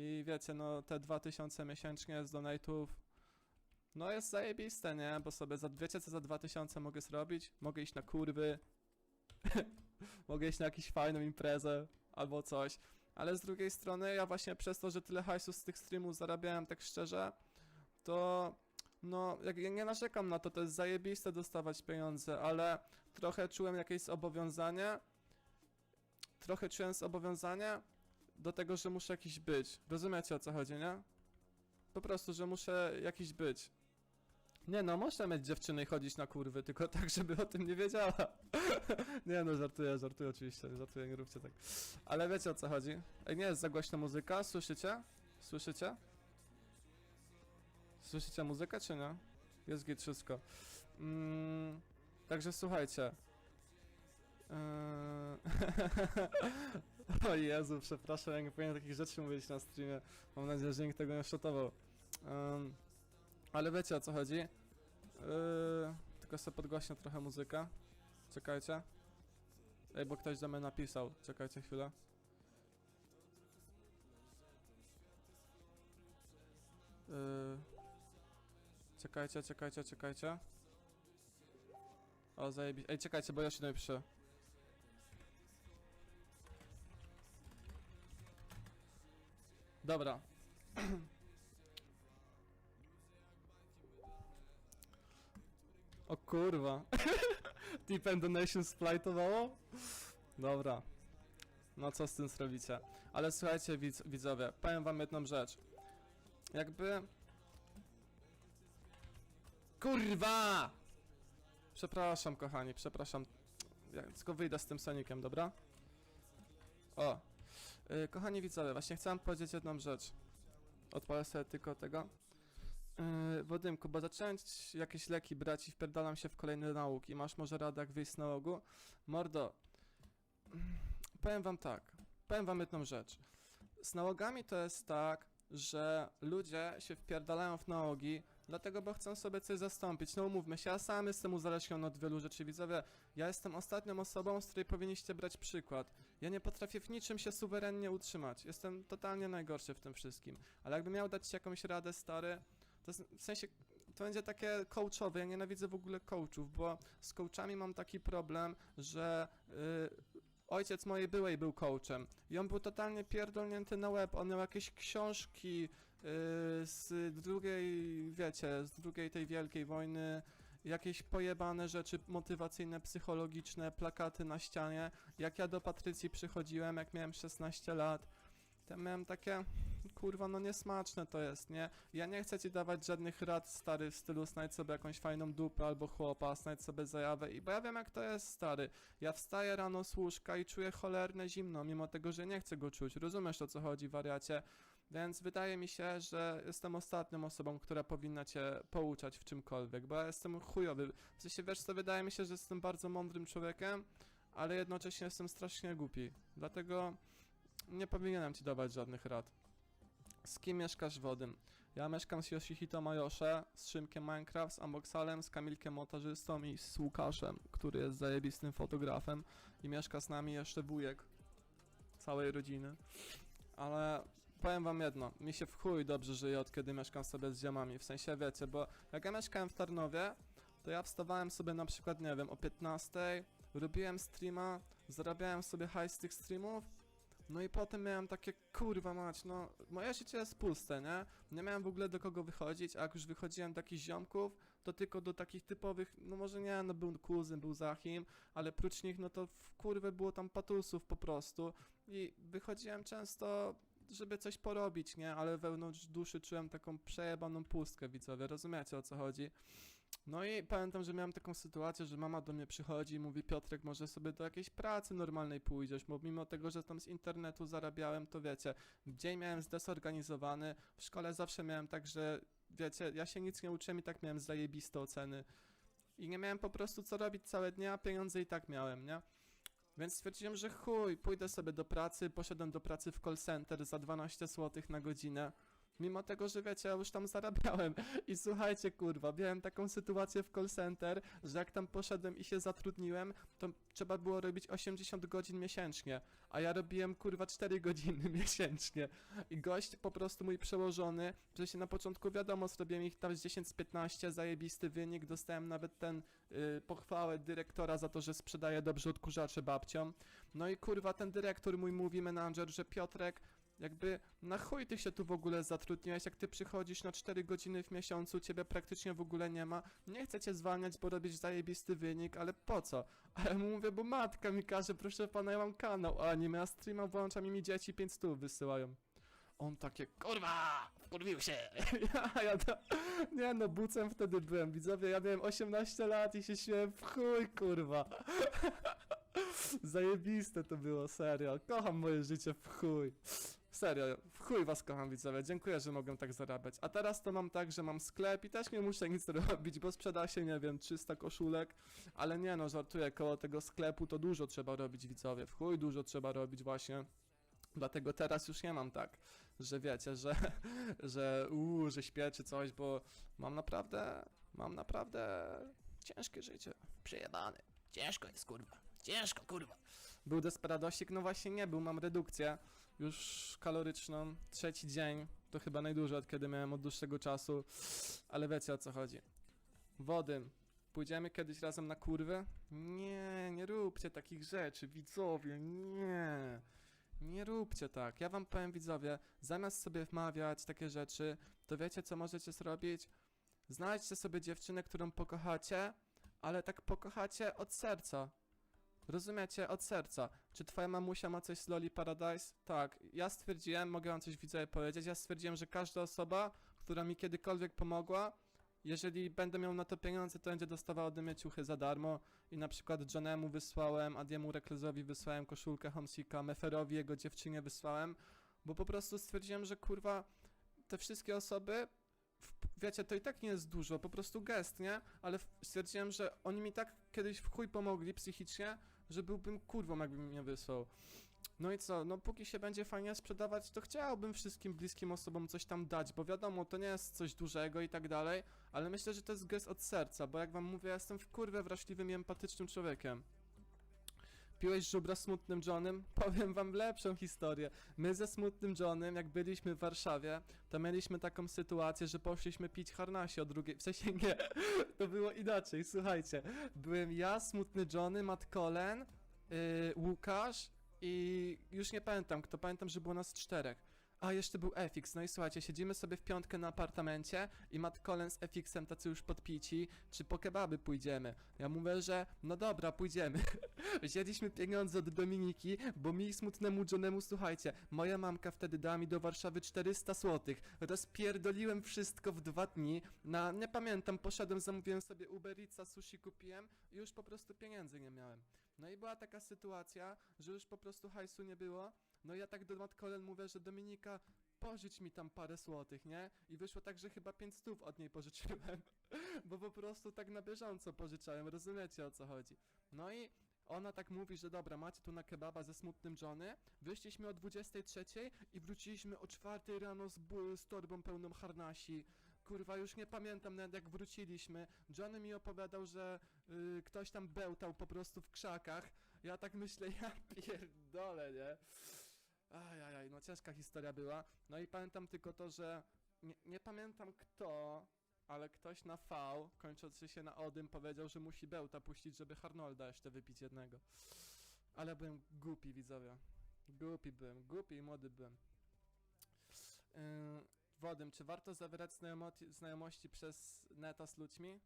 I wiecie, no te 2000 miesięcznie z donate'ów, no jest zajebiste, nie? Bo sobie, za, wiecie co za 2000 mogę zrobić? Mogę iść na kurwy, mogę iść na jakąś fajną imprezę, albo coś. Ale z drugiej strony, ja właśnie przez to, że tyle hajsu z tych streamów zarabiałem tak szczerze, to no, jak, ja nie narzekam na to, to jest zajebiste dostawać pieniądze, ale trochę czułem jakieś zobowiązanie, trochę czułem zobowiązanie do tego, że muszę jakiś być. Rozumiecie o co chodzi, nie? Po prostu, że muszę jakiś być. Nie no, można mieć dziewczynę i chodzić na kurwy, tylko tak, żeby o tym nie wiedziała. nie no, żartuję, żartuję oczywiście, żartuję, nie róbcie tak. Ale wiecie o co chodzi? Ej, nie jest za głośna muzyka, słyszycie? Słyszycie? Słyszycie muzykę, czy nie? Jest git wszystko. Mm, także słuchajcie. Eee... o Jezu, przepraszam, ja nie powinienem takich rzeczy mówić na streamie. Mam nadzieję, że nikt tego nie szotował. Em, ale wiecie o co chodzi. Eee, tylko sobie podgłośnię trochę muzykę. Czekajcie. Ej, bo ktoś do mnie napisał. Czekajcie chwilę. Eee, czekajcie, czekajcie, czekajcie. O, zajebiście. Ej, czekajcie, bo ja się napiszę. Dobra. O kurwa. Deep End Donation splajtowało? Dobra. No co z tym zrobicie? Ale słuchajcie widz, widzowie, powiem wam jedną rzecz. Jakby... Kurwa! Przepraszam kochani, przepraszam. Ja tylko wyjdę z tym Sonikiem, dobra? O. Yy, kochani widzowie, właśnie chciałem powiedzieć jedną rzecz. Odpalę sobie tylko tego. Yy, Wodymku, bo zacząłem ci jakieś leki brać i wpierdalam się w kolejne nauki. Masz może radę jak wyjść z nałogu? Mordo, powiem wam tak. Powiem wam jedną rzecz. Z nałogami to jest tak, że ludzie się wpierdalają w nałogi, dlatego bo chcą sobie coś zastąpić. No umówmy się, ja sam jestem uzależniony od wielu rzeczy, widzowie. Ja jestem ostatnią osobą, z której powinniście brać przykład. Ja nie potrafię w niczym się suwerennie utrzymać. Jestem totalnie najgorszy w tym wszystkim. Ale jakbym miał dać ci jakąś radę, stary, to w sensie to będzie takie coachowe. Ja nienawidzę w ogóle coachów, bo z coachami mam taki problem, że yy, ojciec mojej byłej był coachem i on był totalnie pierdolnięty na łeb. On miał jakieś książki yy, z drugiej, wiecie, z drugiej tej wielkiej wojny. Jakieś pojebane rzeczy motywacyjne, psychologiczne, plakaty na ścianie. Jak ja do Patrycji przychodziłem, jak miałem 16 lat, to miałem takie, kurwa, no niesmaczne to jest, nie? Ja nie chcę ci dawać żadnych rad, stary, w stylu znajdź sobie jakąś fajną dupę albo chłopa, znajdź sobie zajawę i bo ja wiem jak to jest, stary. Ja wstaję rano z łóżka i czuję cholerne zimno, mimo tego, że nie chcę go czuć. Rozumiesz o co chodzi, wariacie? Więc wydaje mi się, że jestem ostatnią osobą, która powinna cię pouczać w czymkolwiek, bo ja jestem chujowy. W sensie, wiesz co, wydaje mi się, że jestem bardzo mądrym człowiekiem, ale jednocześnie jestem strasznie głupi. Dlatego nie powinienem ci dawać żadnych rad. Z kim mieszkasz Wodym? Ja mieszkam z Yoshihito Majosze, z Szymkiem Minecraft, z Amboxalem, z Kamilkiem Montażystą i z Łukaszem, który jest zajebistym fotografem i mieszka z nami jeszcze wujek całej rodziny. Ale powiem wam jedno, mi się w chuj dobrze żyje od kiedy mieszkam sobie z ziomami, w sensie wiecie, bo jak ja mieszkałem w Tarnowie, to ja wstawałem sobie na przykład, nie wiem, o 15, robiłem streama, zarabiałem sobie hajs z tych streamów, no i potem miałem takie, kurwa mać, no moje życie jest puste, nie? Nie miałem w ogóle do kogo wychodzić, a jak już wychodziłem do jakichś ziomków, to tylko do takich typowych, no może nie, no był kuzyn, był Zachim, ale prócz nich, no to w kurwę było tam patusów po prostu. I wychodziłem często żeby coś porobić, nie? Ale wewnątrz duszy czułem taką przejebaną pustkę, widzowie, rozumiecie o co chodzi? No i pamiętam, że miałem taką sytuację, że mama do mnie przychodzi i mówi Piotrek, może sobie do jakiejś pracy normalnej pójdziesz, bo mimo tego, że tam z internetu zarabiałem, to wiecie, dzień miałem zdesorganizowany, w szkole zawsze miałem tak, że wiecie, ja się nic nie uczyłem i tak miałem zajebiste oceny i nie miałem po prostu co robić całe dnie, a pieniądze i tak miałem, nie? Więc stwierdziłem, że chuj, pójdę sobie do pracy, poszedłem do pracy w call center za 12 zł na godzinę. Mimo tego, że wiecie, ja już tam zarabiałem. I słuchajcie, kurwa, miałem taką sytuację w call center, że jak tam poszedłem i się zatrudniłem, to trzeba było robić 80 godzin miesięcznie, a ja robiłem, kurwa, 4 godziny miesięcznie. I gość po prostu mój przełożony, że się na początku wiadomo, zrobiłem ich tam z 10 z 15, zajebisty wynik, dostałem nawet ten y, pochwałę dyrektora za to, że sprzedaję dobrze odkurzacze babciom. No i kurwa, ten dyrektor mój mówi, menadżer, że Piotrek, jakby na chuj ty się tu w ogóle zatrudniłeś, jak ty przychodzisz na 4 godziny w miesiącu, ciebie praktycznie w ogóle nie ma, nie chcę cię zwalniać, bo robisz zajebisty wynik, ale po co? A ja mu mówię, bo matka mi każe, proszę pana, ja mam kanał, a nie ja streama włączam i mi dzieci 5 stów wysyłają. On takie, kurwa, wkurwił się. ja, ja to, nie no, bucem wtedy byłem, widzowie, ja miałem 18 lat i się śmiałem w chuj, kurwa. Zajebiste to było, serio. Kocham moje życie w chuj. Serio, w chuj was kocham widzowie, dziękuję, że mogę tak zarabiać. A teraz to mam tak, że mam sklep i też nie muszę nic robić, bo sprzeda się, nie wiem, 300 koszulek, ale nie no, żartuję, koło tego sklepu to dużo trzeba robić widzowie, w chuj dużo trzeba robić właśnie. Dlatego teraz już nie mam tak, że wiecie, że, że uuu, że śpię czy coś, bo mam naprawdę, mam naprawdę ciężkie życie. Przejebane. Ciężko jest, kurwa. Ciężko, kurwa. Był desperadosik? No właśnie nie był, mam redukcję już kaloryczną. Trzeci dzień, to chyba najdłużej od kiedy miałem od dłuższego czasu, ale wiecie o co chodzi. Wody. Pójdziemy kiedyś razem na kurwy? Nie, nie róbcie takich rzeczy, widzowie, nie. Nie róbcie tak. Ja wam powiem, widzowie, zamiast sobie wmawiać takie rzeczy, to wiecie, co możecie zrobić? Znajdźcie sobie dziewczynę, którą pokochacie, ale tak pokochacie od serca. Rozumiecie? Od serca. Czy twoja mamusia ma coś z Loli Paradise? Tak. Ja stwierdziłem, mogę wam coś widzowie powiedzieć, ja stwierdziłem, że każda osoba, która mi kiedykolwiek pomogła, jeżeli będę miał na to pieniądze, to będzie dostawała ode mnie ciuchy za darmo i na przykład Johnemu wysłałem, Adiemu Reklezowi wysłałem koszulkę Homsika, Meferowi, jego dziewczynie wysłałem, bo po prostu stwierdziłem, że kurwa, te wszystkie osoby, wiecie, to i tak nie jest dużo, po prostu gest, nie? Ale stwierdziłem, że oni mi tak kiedyś w chuj pomogli psychicznie, że byłbym kurwą, jakbym mnie wysłał. No i co, no póki się będzie fajnie sprzedawać, to chciałbym wszystkim bliskim osobom coś tam dać, bo wiadomo, to nie jest coś dużego i tak dalej, ale myślę, że to jest gest od serca, bo jak wam mówię, jestem w kurwę wrażliwym i empatycznym człowiekiem. Piłeś żubra smutnym Johnem? Powiem wam lepszą historię. My ze smutnym Johnem, jak byliśmy w Warszawie, to mieliśmy taką sytuację, że poszliśmy pić harnasie o drugiej. W sensie nie, to było inaczej, słuchajcie. Byłem ja, smutny Johnny, Matt Colen, yy, Łukasz i już nie pamiętam kto, pamiętam, że było nas czterech. A, jeszcze był FX, no i słuchajcie, siedzimy sobie w piątkę na apartamencie i Matt Cullen z FX-em tacy już podpici, czy po kebaby pójdziemy. Ja mówię, że no dobra, pójdziemy. Wzięliśmy pieniądze od Dominiki, bo mi smutnemu Johnemu, słuchajcie, moja mamka wtedy dała mi do Warszawy 400 zł. Rozpierdoliłem wszystko w dwa dni, na, nie pamiętam, poszedłem, zamówiłem sobie Uber Eatsa, sushi kupiłem i już po prostu pieniędzy nie miałem. No i była taka sytuacja, że już po prostu hajsu nie było, no i ja tak do Matt Cullen mówię, że Dominika, pożycz mi tam parę złotych, nie? I wyszło tak, że chyba 5 stów od niej pożyczyłem, bo po prostu tak na bieżąco pożyczałem, rozumiecie o co chodzi. No i ona tak mówi, że dobra, macie tu na kebaba ze smutnym Johnny, wyszliśmy o 23 i wróciliśmy o 4 rano z, z torbą pełną harnasi. Kurwa, już nie pamiętam nawet jak wróciliśmy. Johnny mi opowiadał, że y, ktoś tam bełtał po prostu w krzakach. Ja tak myślę, ja pierdolę, nie? Ajajaj, no ciężka historia była. No i pamiętam tylko to, że nie, nie pamiętam kto, ale ktoś na V, kończący się na Odym, powiedział, że musi Bełta puścić, żeby Harnolda jeszcze wypić jednego. Ale byłem głupi, widzowie. Głupi byłem, głupi i młody byłem. Yy, Wodym, czy warto zawierać znajomości przez neta z ludźmi?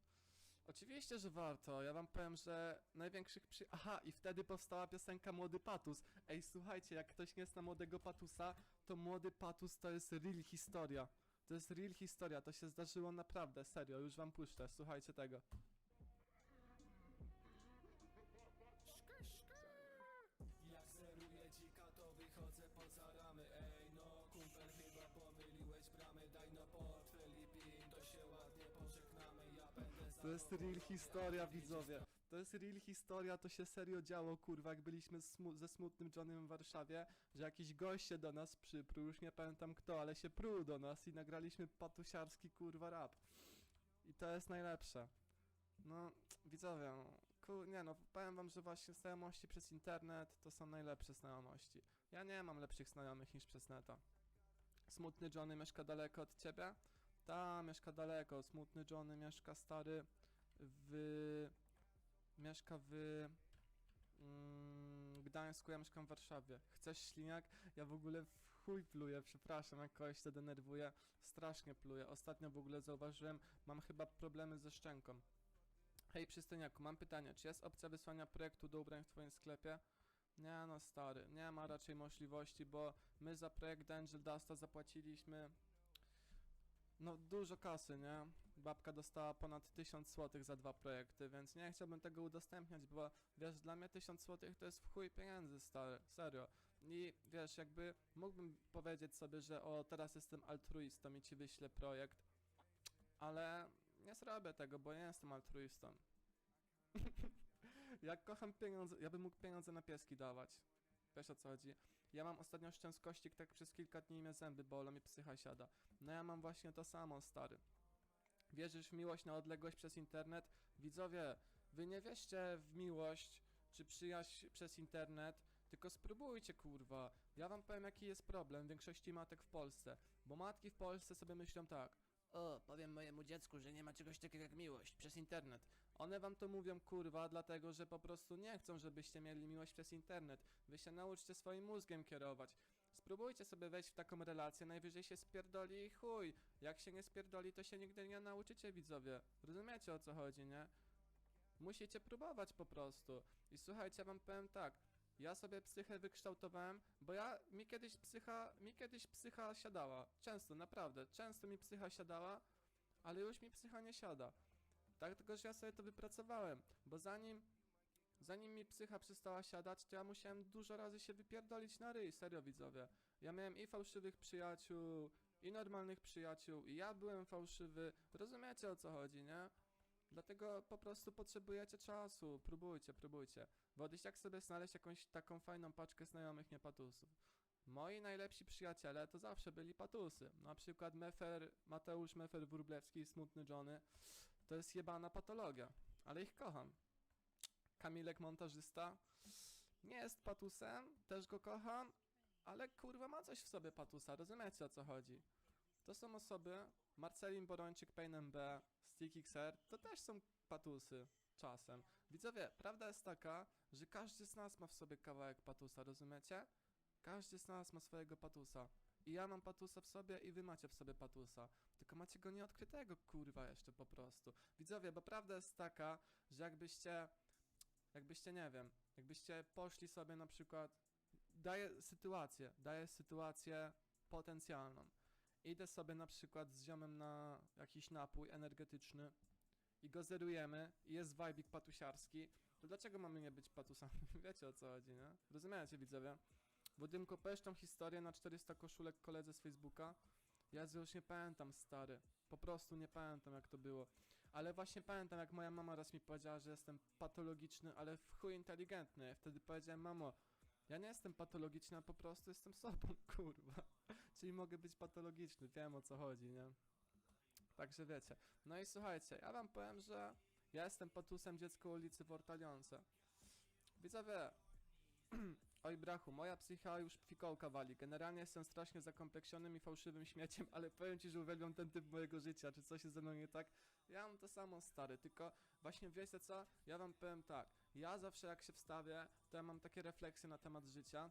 Oczywiście, że warto. Ja wam powiem, że największych przy... Aha, i wtedy powstała piosenka Młody Patus. Ej, słuchajcie, jak ktoś nie zna Młodego Patusa, to Młody Patus to jest real historia. To jest real historia, to się zdarzyło naprawdę, serio, już wam puszczę, słuchajcie tego. Real historia, widzowie. To jest real historia, to się serio działo, kurwa, jak byliśmy smu- ze smutnym Johnem w Warszawie, że jakiś goście do nas przypruł, już nie pamiętam kto, ale się pruł do nas i nagraliśmy patusiarski, kurwa, rap. I to jest najlepsze. No, widzowie, no, nie no, powiem wam, że właśnie znajomości przez internet to są najlepsze znajomości. Ja nie mam lepszych znajomych niż przez neta. Smutny Johnny mieszka daleko od ciebie? Ta, mieszka daleko. Smutny Johnny mieszka stary w... Mieszka w... Mm, Gdańsku, ja mieszkam w Warszawie. Chcesz śliniak? Ja w ogóle w chuj pluję, przepraszam, jak kogoś to denerwuje. Strasznie pluję. Ostatnio w ogóle zauważyłem, mam chyba problemy ze szczęką. Hej przystojniaku, mam pytanie, czy jest opcja wysłania projektu do ubrań w twoim sklepie? Nie no stary, nie ma raczej możliwości, bo my za projekt Angel Dusta zapłaciliśmy no dużo kasy, nie? Babka dostała ponad 1000 zł za dwa projekty, więc nie chciałbym tego udostępniać, bo wiesz, dla mnie 1000 zł to jest w chuj pieniędzy, stary, serio. I wiesz, jakby mógłbym powiedzieć sobie, że o, teraz jestem altruistą i ci wyślę projekt, ale nie zrobię tego, bo nie jestem altruistą. Jak kocham pieniądze, ja bym mógł pieniądze na pieski dawać. Wiesz o co chodzi? Ja mam ostatnio szczęskościk, tak przez kilka dni mnie zęby bolą i psycha siada. No ja mam właśnie to samo, stary. Wierzysz w miłość na odległość przez internet? Widzowie, wy nie wierzcie w miłość czy przyjaźń przez internet, tylko spróbujcie, kurwa. Ja wam powiem, jaki jest problem większości matek w Polsce. Bo matki w Polsce sobie myślą tak. O, powiem mojemu dziecku, że nie ma czegoś takiego jak miłość przez internet. One wam to mówią, kurwa, dlatego, że po prostu nie chcą, żebyście mieli miłość przez internet. Wy się nauczcie swoim mózgiem kierować. Spróbujcie sobie wejść w taką relację, najwyżej się spierdoli i chuj. Jak się nie spierdoli, to się nigdy nie nauczycie, widzowie. Rozumiecie o co chodzi, nie? Musicie próbować po prostu. I słuchajcie, ja wam powiem tak. Ja sobie psychę wykształtowałem, bo ja, mi kiedyś psycha, mi kiedyś psycha siadała. Często, naprawdę, często mi psycha siadała, ale już mi psycha nie siada. Tak, tylko że ja sobie to wypracowałem, bo zanim, zanim mi psycha przestała siadać, to ja musiałem dużo razy się wypierdolić na ryj, serio widzowie. Ja miałem i fałszywych przyjaciół, i normalnych przyjaciół, i ja byłem fałszywy, rozumiecie o co chodzi, nie? Dlatego po prostu potrzebujecie czasu, próbujcie, próbujcie. Wodys, jak sobie znaleźć jakąś taką fajną paczkę znajomych niepatusów? Moi najlepsi przyjaciele to zawsze byli patusy. Na przykład Mefer, Mateusz Mefer Wróblewski i Smutny Johnny. To jest jebana patologia, ale ich kocham. Kamilek montażysta nie jest patusem, też go kocham, ale kurwa ma coś w sobie patusa, rozumiecie o co chodzi? To są osoby, Marcelin Borończyk, Pain MB, Stick XR, to też są patusy czasem. Widzowie, prawda jest taka, że każdy z nas ma w sobie kawałek patusa, rozumiecie? Każdy z nas ma swojego patusa. I ja mam patusa w sobie i wy macie w sobie patusa. Tylko macie go nieodkrytego, kurwa, jeszcze po prostu. Widzowie, bo prawda jest taka, że jakbyście, jakbyście, nie wiem, jakbyście poszli sobie na przykład, daję sytuację, daję sytuację potencjalną. Idę sobie na przykład z ziomem na jakiś napój energetyczny i go zerujemy i jest wajbik patusiarski, to dlaczego mamy nie być patusami? Wiecie o co chodzi, nie? Rozumiecie, widzowie? Budynku tą historię na 400 koszulek koledze z Facebooka. Ja już nie pamiętam, stary. Po prostu nie pamiętam, jak to było. Ale właśnie pamiętam, jak moja mama raz mi powiedziała, że jestem patologiczny, ale w chuj inteligentny. Ja wtedy powiedziałem, mamo, ja nie jestem patologiczny, po prostu jestem sobą, kurwa. Czyli mogę być patologiczny, wiem o co chodzi, nie? Także wiecie. No i słuchajcie, ja wam powiem, że ja jestem patusem dziecko ulicy w Ortalionce. Widzowie, oj brachu, moja psycha już fikołka wali. Generalnie jestem strasznie zakompleksionym i fałszywym śmieciem, ale powiem ci, że uwielbiam ten typ mojego życia. Czy coś jest ze mną nie tak? Ja mam to samo stary, tylko właśnie wiecie co? Ja wam powiem tak. Ja zawsze jak się wstawię, to ja mam takie refleksje na temat życia.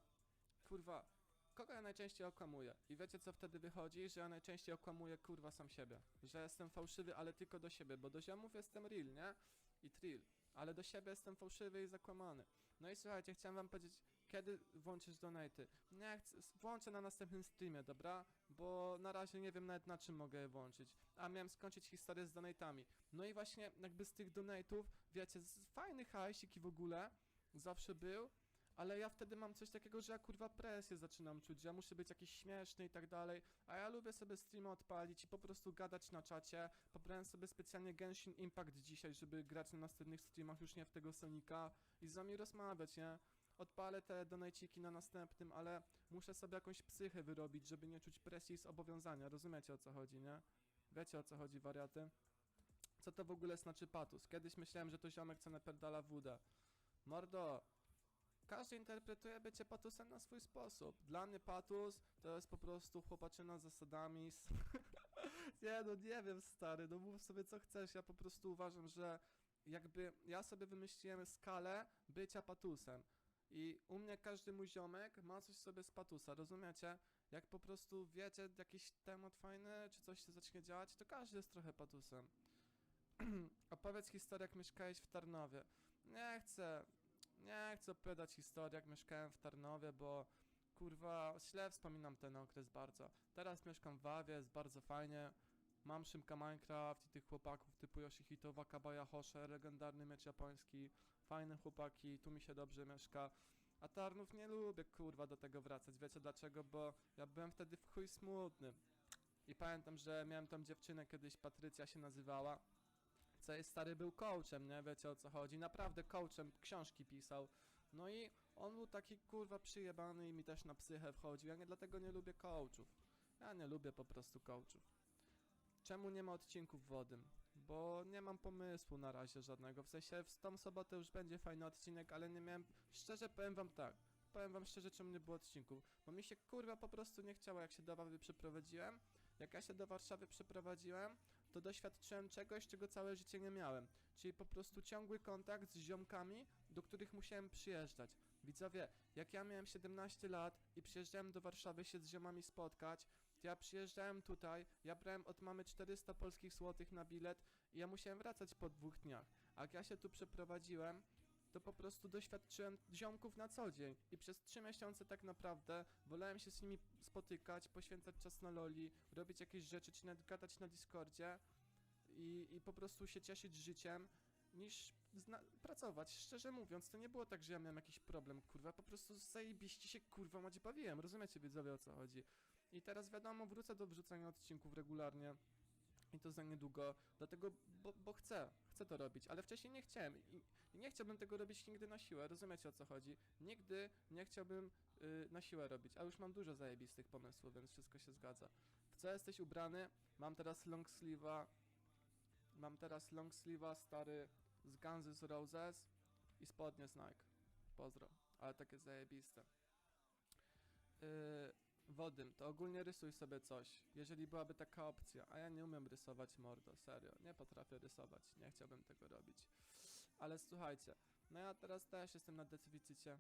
Kurwa, kogo ja najczęściej okłamuję? I wiecie co wtedy wychodzi? Że ja najczęściej okłamuję kurwa sam siebie. Że jestem fałszywy, ale tylko do siebie, bo do ziomów jestem real, nie? I trill. Ale do siebie jestem fałszywy i zakłamany. No i słuchajcie, chciałem wam powiedzieć, kiedy włączysz donaty? Nie chcę, włączę na następnym streamie, dobra? Bo na razie nie wiem nawet na czym mogę włączyć. A miałem skończyć historię z donatami. No i właśnie jakby z tych donatów, wiecie, fajny hajsik i w ogóle zawsze był, ale ja wtedy mam coś takiego, że ja kurwa presję zaczynam czuć, ja muszę być jakiś śmieszny i tak dalej, a ja lubię sobie streama odpalić i po prostu gadać na czacie. Pobrałem sobie specjalnie Genshin Impact dzisiaj, żeby grać na następnych streamach, już nie w tego Sonika i z wami rozmawiać, nie? Odpalę te donajciki na następnym, ale muszę sobie jakąś psychę wyrobić, żeby nie czuć presji z obowiązania, rozumiecie o co chodzi, nie? Wiecie o co chodzi, wariaty? Co to w ogóle znaczy patus? Kiedyś myślałem, że to ziomek co napierdala wódę. Mordo, każdy interpretuje bycie patusem na swój sposób. Dla mnie patus to jest po prostu chłopaczyna z zasadami. nie no, nie wiem stary, no mów sobie co chcesz, ja po prostu uważam, że jakby ja sobie wymyśliłem skalę bycia patusem. I u mnie każdy mój ziomek ma coś sobie z patusa, rozumiecie? Jak po prostu wiecie jakiś temat fajny, czy coś się zacznie działać, to każdy jest trochę patusem. Opowiedz historię, jak mieszkałeś w Tarnowie. Nie chcę, nie chcę opowiadać historii, jak mieszkałem w Tarnowie, bo kurwa, źle wspominam ten okres bardzo. Teraz mieszkam w Wawie, jest bardzo fajnie. Mam Szymka Minecraft i tych chłopaków typu Yoshihitowa, Kabaya Hosze, legendarny miecz japoński, fajne chłopaki, tu mi się dobrze mieszka. A Tarnów nie lubię kurwa do tego wracać, wiecie dlaczego? Bo ja byłem wtedy w chuj smutny. I pamiętam, że miałem tam dziewczynę kiedyś, Patrycja się nazywała, co jej stary był coachem, nie? Wiecie o co chodzi? Naprawdę coachem, książki pisał. No i on był taki kurwa przyjebany i mi też na psychę wchodził. Ja nie dlatego nie lubię coachów. Ja nie lubię po prostu coachów. Czemu nie ma odcinków wodym? Bo nie mam pomysłu na razie żadnego. W sensie w tą sobotę już będzie fajny odcinek, ale nie miałem. Szczerze powiem wam tak. Powiem wam szczerze, czemu nie było odcinków. Bo mi się kurwa po prostu nie chciało, jak się do Warszawy przeprowadziłem. Jak ja się do Warszawy przeprowadziłem, to doświadczyłem czegoś, czego całe życie nie miałem. Czyli po prostu ciągły kontakt z ziomkami, do których musiałem przyjeżdżać. Widzowie, jak ja miałem 17 lat i przyjeżdżałem do Warszawy się z ziomami spotkać, ja przyjeżdżałem tutaj, ja brałem od mamy 400 polskich złotych na bilet i ja musiałem wracać po dwóch dniach. A jak ja się tu przeprowadziłem, to po prostu doświadczyłem ziomków na co dzień i przez 3 miesiące tak naprawdę wolałem się z nimi spotykać, poświęcać czas na loli, robić jakieś rzeczy, czy nawet gadać na Discordzie i, i po prostu się cieszyć życiem, niż pracować. Szczerze mówiąc, to nie było tak, że ja miałem jakiś problem, kurwa, po prostu zajebiście się kurwa macie bawiłem, rozumiecie widzowie o co chodzi. I teraz wiadomo, wrócę do wrzucania odcinków regularnie. I to za niedługo, dlatego, bo, bo chcę, chcę to robić, ale wcześniej nie chciałem i, nie chciałbym tego robić nigdy na siłę, rozumiecie o co chodzi? Nigdy nie chciałbym y, na siłę robić, a już mam dużo zajebistych pomysłów, więc wszystko się zgadza. W co jesteś ubrany? Mam teraz long sleeve'a, mam teraz long sleeve'a stary z Guns N' Roses i spodnie z Nike. Pozdro, ale takie zajebiste. Yy, Wodym, to ogólnie rysuj sobie coś, jeżeli byłaby taka opcja, a ja nie umiem rysować mordo, serio, nie potrafię rysować, nie chciałbym tego robić. Ale słuchajcie, no ja teraz też jestem na deficycie.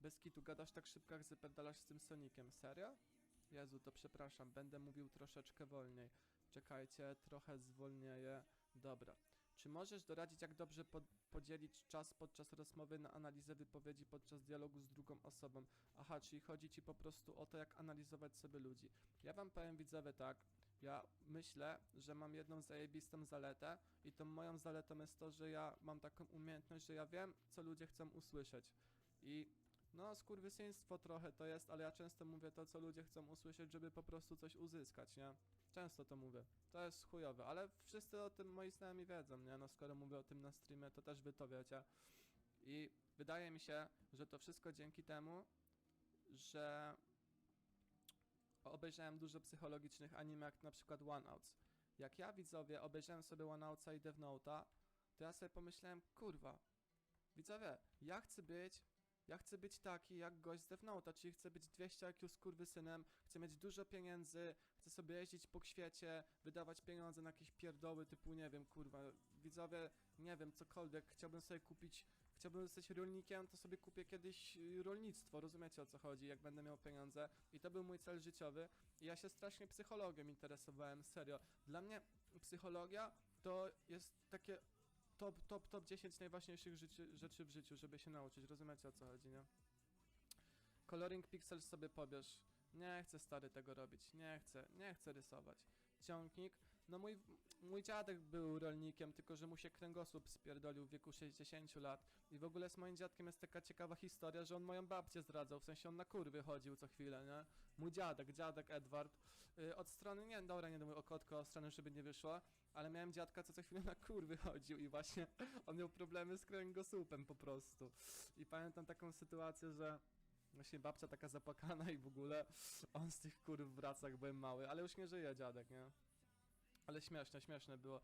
Bez kitu, gadasz tak szybko, jak zaperdalasz z tym Sonikiem, serio? Jezu, to przepraszam, będę mówił troszeczkę wolniej. Czekajcie, trochę zwolnieję. Dobra. Czy możesz doradzić, jak dobrze pod- podzielić czas podczas rozmowy na analizę wypowiedzi podczas dialogu z drugą osobą? Aha, czyli chodzi ci po prostu o to, jak analizować sobie ludzi. Ja wam powiem widzowie tak, ja myślę, że mam jedną zajebistą zaletę i tą moją zaletą jest to, że ja mam taką umiejętność, że ja wiem, co ludzie chcą usłyszeć. I no, skurwysyństwo trochę to jest, ale ja często mówię to, co ludzie chcą usłyszeć, żeby po prostu coś uzyskać, nie? Często to mówię. To jest chujowe, ale wszyscy o tym moi znajomi wiedzą, nie? No skoro mówię o tym na streamie, to też wy to wiecie. I wydaje mi się, że to wszystko dzięki temu, że obejrzałem dużo psychologicznych anime, jak na przykład One Outs. Jak ja widzowie obejrzałem sobie One Outsa i Death Note'a, to ja sobie pomyślałem, kurwa, widzowie, ja chcę być, ja chcę być taki jak gość z Death Note'a, czyli chcę być 200 IQ synem, chcę mieć dużo pieniędzy, chcę sobie jeździć po świecie, wydawać pieniądze na jakieś pierdoły typu, nie wiem, kurwa, widzowie, nie wiem, cokolwiek, chciałbym sobie kupić, chciałbym zostać rolnikiem, to sobie kupię kiedyś y, rolnictwo, rozumiecie o co chodzi, jak będę miał pieniądze i to był mój cel życiowy i ja się strasznie psychologiem interesowałem, serio. Dla mnie psychologia to jest takie top, top, top 10 najważniejszych życi, rzeczy w życiu, żeby się nauczyć, rozumiecie o co chodzi, nie? Coloring Pixels sobie pobierz. Nie chcę stary tego robić, nie chcę, nie chcę rysować. Ciągnik, no mój, mój dziadek był rolnikiem, tylko że mu się kręgosłup spierdolił w wieku 60 lat. I w ogóle z moim dziadkiem jest taka ciekawa historia, że on moją babcię zdradzał, w sensie on na kurwy chodził co chwilę, nie? Mój dziadek, dziadek Edward, y, od strony, nie, dobra, nie mówię o kotko, od strony, żeby nie wyszło, ale miałem dziadka, co co chwilę na kurwy chodził i właśnie on miał problemy z kręgosłupem po prostu. I pamiętam taką sytuację, że właśnie babcia taka zapłakana i w ogóle on z tych kurw wraca, jak byłem mały, ale już nie żyje dziadek, nie? Ale śmieszne, śmieszne było.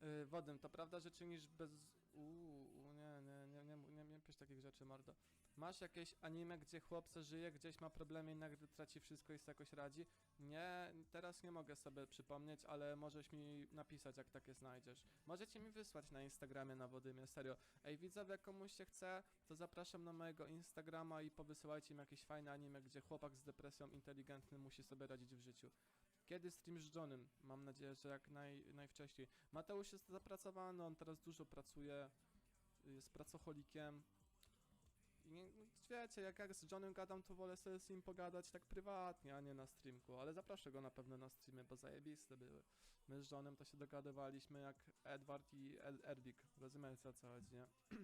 Yy, Wodym, to prawda, że czynisz bez... Uuu, nie, nie, nie, nie, nie, nie pisz takich rzeczy, mordo. Masz jakieś anime, gdzie chłopca żyje, gdzieś ma problemy i nagle traci wszystko i sobie jakoś radzi? Nie, teraz nie mogę sobie przypomnieć, ale możesz mi napisać, jak takie znajdziesz. Możecie mi wysłać na Instagramie na Wodymie, serio. Ej, widzowie, komuś się chce, to zapraszam na mojego Instagrama i powysyłajcie mi jakieś fajne anime, gdzie chłopak z depresją inteligentny musi sobie radzić w życiu. Kiedy stream z Johnem? Mam nadzieję, że jak naj, najwcześniej. Mateusz jest zapracowany, on teraz dużo pracuje, jest pracocholikiem. Nie, no, wiecie, jak, jak z Johnem gadam, to wolę sobie z nim pogadać tak prywatnie, a nie na streamku. Ale zaproszę go na pewno na streamy, bo zajebiste były. My z Johnem to się dogadywaliśmy jak Edward i El Erdik. Rozumiecie o co chodzi, nie?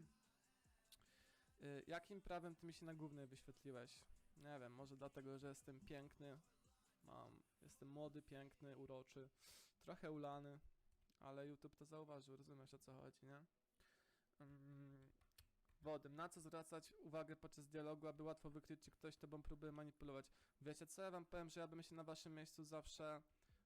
Y, Jakim prawem ty mi się na głównej wyświetliłeś? Nie wiem, może dlatego, że jestem piękny. Mam, jestem młody, piękny, uroczy, trochę ulany, ale YouTube to zauważył, rozumiesz o co chodzi, nie? Mm, Na co zwracać uwagę podczas dialogu, aby łatwo wykryć, czy ktoś tobą próbuje manipulować? Wiecie co, ja wam powiem, że ja bym się na waszym miejscu zawsze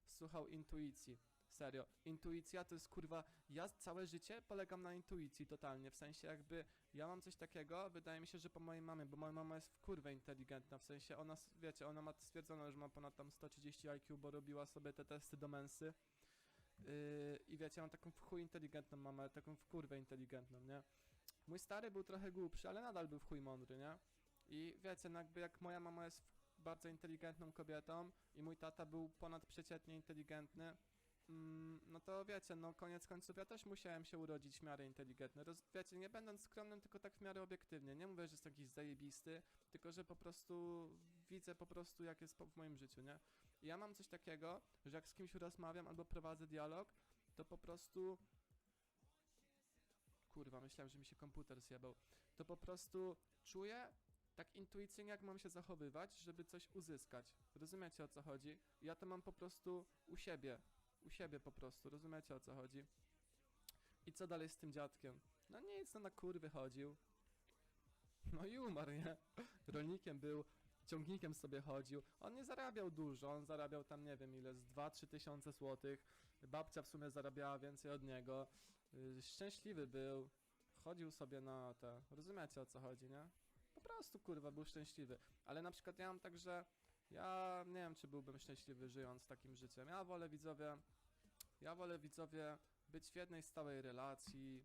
słuchał intuicji. Serio, intuicja to jest kurwa, ja całe życie polegam na intuicji totalnie, w sensie jakby ja mam coś takiego, wydaje mi się, że po mojej mamie, bo moja mama jest w kurwę inteligentna, w sensie ona, wiecie, ona ma stwierdzone, że ma ponad tam 130 IQ, bo robiła sobie te testy do mensy. Yy, I wiecie, mam taką w chuj inteligentną mamę, taką w kurwę inteligentną, nie? Mój stary był trochę głupszy, ale nadal był w chuj mądry, nie? I wiecie, no jakby jak moja mama jest bardzo inteligentną kobietą i mój tata był ponadprzeciętnie inteligentny, Mm, no to wiecie, no koniec końców ja też musiałem się urodzić w miarę inteligentny. Roz, wiecie, nie będąc skromnym, tylko tak w miarę obiektywnie. Nie mówię, że jest jakiś zajebisty, tylko że po prostu widzę po prostu jak jest w moim życiu, nie? I ja mam coś takiego, że jak z kimś rozmawiam albo prowadzę dialog, to po prostu... Kurwa, myślałem, że mi się komputer zjebał. To po prostu czuję tak intuicyjnie, jak mam się zachowywać, żeby coś uzyskać. Rozumiecie o co chodzi? Ja to mam po prostu u siebie u siebie po prostu, rozumiecie o co chodzi? I co dalej z tym dziadkiem? No nic, no na kurwy chodził. No i umarł, nie? Rolnikiem był, ciągnikiem sobie chodził. On nie zarabiał dużo, on zarabiał tam nie wiem ile, z 2-3 tysiące złotych. Babcia w sumie zarabiała więcej od niego. Yy, Szczęśliwy był, chodził sobie na te, rozumiecie o co chodzi, nie? Po prostu kurwa był szczęśliwy. Ale na przykład ja mam tak, że ja nie wiem, czy byłbym szczęśliwy żyjąc takim życiem. Ja wolę widzowie, ja wolę widzowie być w jednej stałej relacji,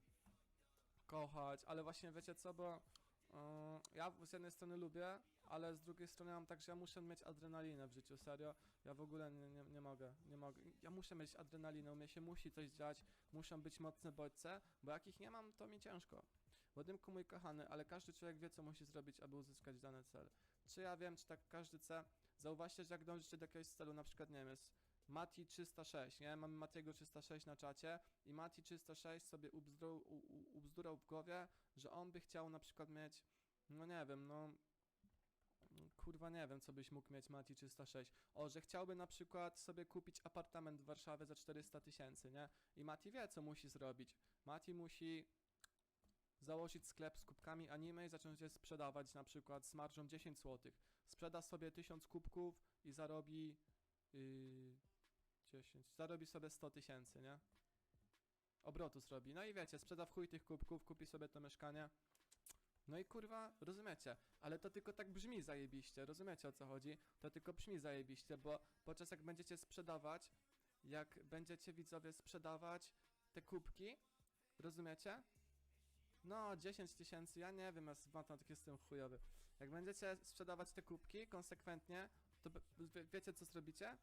kochać, ale właśnie wiecie co, bo ja z jednej strony lubię, ale z drugiej strony mam tak, że ja muszę mieć adrenalinę w życiu, serio. Ja w ogóle nie, nie, nie mogę, nie mogę. Ja muszę mieć adrenalinę, u mnie się musi coś dziać, muszą być mocne bodźce, bo jak ich nie mam, to mi ciężko. Wodymku mój kochany, ale każdy człowiek wie, co musi zrobić, aby uzyskać dany cel. Czy ja wiem, czy tak każdy chce? Zauważcie, że jak dążycie do jakiegoś celu, na przykład, nie wiem, jest Mati 306, nie? Mamy Matiego 306 na czacie i Mati 306 sobie ubzdurał, u, u, ubzdurał w głowie, że on by chciał na przykład mieć, no nie wiem, no... Kurwa nie wiem, co byś mógł mieć Mati 306. O, że chciałby na przykład sobie kupić apartament w Warszawie za 400 tysięcy, nie? I Mati wie, co musi zrobić. Mati musi założyć sklep z kubkami anime i zacząć je sprzedawać na przykład z marżą 10 zł. Sprzeda sobie 1000 kubków i zarobi yy, 10, zarobi sobie 100 tysięcy, nie? Obrotu zrobi. No i wiecie, sprzeda w chuj tych kubków, kupi sobie to mieszkanie. No i kurwa, rozumiecie, ale to tylko tak brzmi zajebiście, rozumiecie o co chodzi? To tylko brzmi zajebiście, bo podczas jak będziecie sprzedawać, jak będziecie widzowie sprzedawać te kubki, rozumiecie? No, 10 tysięcy, ja nie wiem, ja z matematyki jestem chujowy. Jak będziecie sprzedawać te kubki konsekwentnie, to wie, wiecie co zrobicie?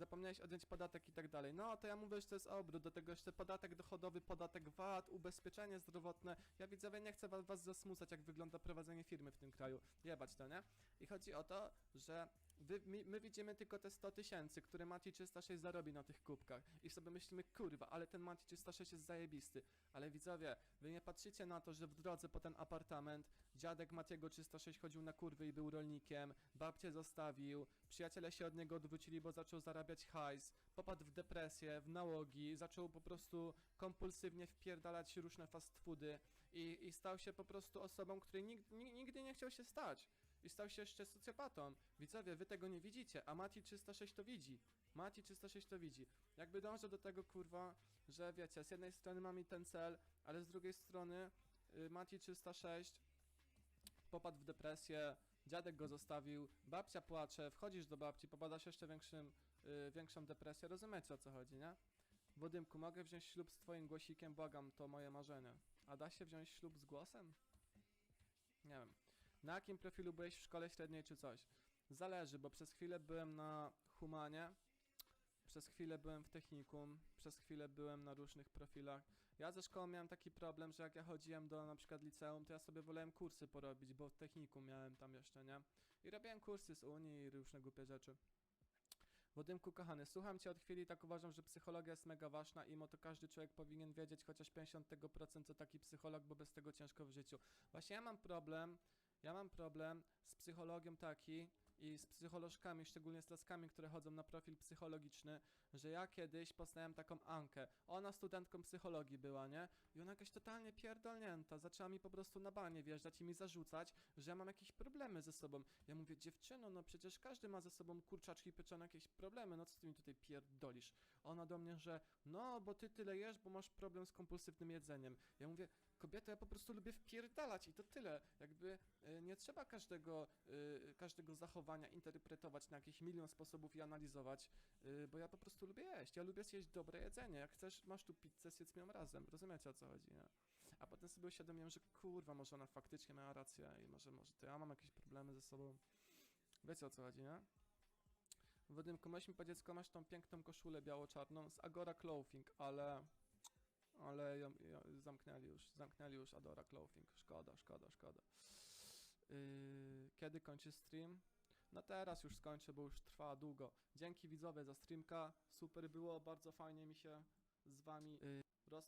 Zapomniałeś odjąć podatek i tak dalej. No, to ja mówię, że to jest obrót, do tego jeszcze podatek dochodowy, podatek VAT, ubezpieczenie zdrowotne. Ja widzowie nie chcę was, was zasmucać, jak wygląda prowadzenie firmy w tym kraju. Jebać to, nie? I chodzi o to, że wy, my, my widzimy tylko te 100 tysięcy, które Mati 306 zarobi na tych kubkach i sobie myślimy, kurwa, ale ten Mati 306 jest zajebisty. Ale widzowie, wy nie patrzycie na to, że w drodze po ten apartament dziadek Matiego 306 chodził na kurwy i był rolnikiem, babcię zostawił, przyjaciele się od niego odwrócili, bo zaczął zarabiać hajs, popadł w depresję, w nałogi, zaczął po prostu kompulsywnie wpierdalać różne fast foody i, i stał się po prostu osobą, której nig, nig, nigdy nie chciał się stać. I stał się jeszcze socjopatą. Widzowie, wy tego nie widzicie, a Mati 306 to widzi. Mati 306 to widzi. Jakby dążę do tego, kurwa, że wiecie, z jednej strony mam i ten cel, ale z drugiej strony y, Mati 306 popadł w depresję, dziadek go zostawił, babcia płacze, wchodzisz do babci, popadasz jeszcze większym, y, większą depresję, rozumiecie o co chodzi, nie? Wodymku, mogę wziąć ślub z twoim głosikiem, błagam, to moje marzenie. A da się wziąć ślub z głosem? Nie wiem. Na jakim profilu byłeś w szkole średniej czy coś? Zależy, bo przez chwilę byłem na humanie, przez chwilę byłem w technikum, przez chwilę byłem na różnych profilach. Ja ze szkołą miałem taki problem, że jak ja chodziłem do na przykład liceum, to ja sobie wolałem kursy porobić, bo w technikum miałem tam jeszcze, nie? I robiłem kursy z Unii i różne głupie rzeczy. Wodymku kochany, słucham cię od chwili tak uważam, że psychologia jest mega ważna i to każdy człowiek powinien wiedzieć chociaż 50 tego procent co taki psycholog, bo bez tego ciężko w życiu. Właśnie ja mam problem, ja mam problem z psychologią taki i z psycholożkami, szczególnie z laskami, które chodzą na profil psychologiczny, że ja kiedyś poznałem taką Ankę. Ona studentką psychologii była, nie? I ona jakaś totalnie pierdolnięta. Zaczęła mi po prostu na banie wjeżdżać i mi zarzucać, że ja mam jakieś problemy ze sobą. Ja mówię, dziewczyno, no przecież każdy ma ze sobą kurczaczki pieczone jakieś problemy, no co ty mi tutaj pierdolisz? Ona do mnie, że no, bo ty tyle jesz, bo masz problem z kompulsywnym jedzeniem. Ja mówię, kobieta, ja po prostu lubię wpierdalać i to tyle. Jakby y, nie trzeba każdego, y, każdego zachowania interpretować na jakiś milion sposobów i analizować, y, bo ja po prostu lubię jeść. Ja lubię zjeść dobre jedzenie. Jak chcesz, masz tu pizzę, zjedz ją razem. Rozumiecie o co chodzi, nie? A potem sobie uświadomiłem, że kurwa, może ona faktycznie miała rację i może, może to ja mam jakieś problemy ze sobą. Wiecie o co chodzi, nie? Wodymku, weź mi po dziecko, masz tą piękną koszulę biało-czarną z Agora Clothing, ale... Ale ją, ją zamknęli już, zamknęli już Adora Clothing. Szkoda, szkoda, szkoda. Yy, kiedy kończy stream? No teraz już skończę, bo już trwa długo. Dzięki widzowie za streamka. Super było, bardzo fajnie mi się z wami yy, rozmawiać.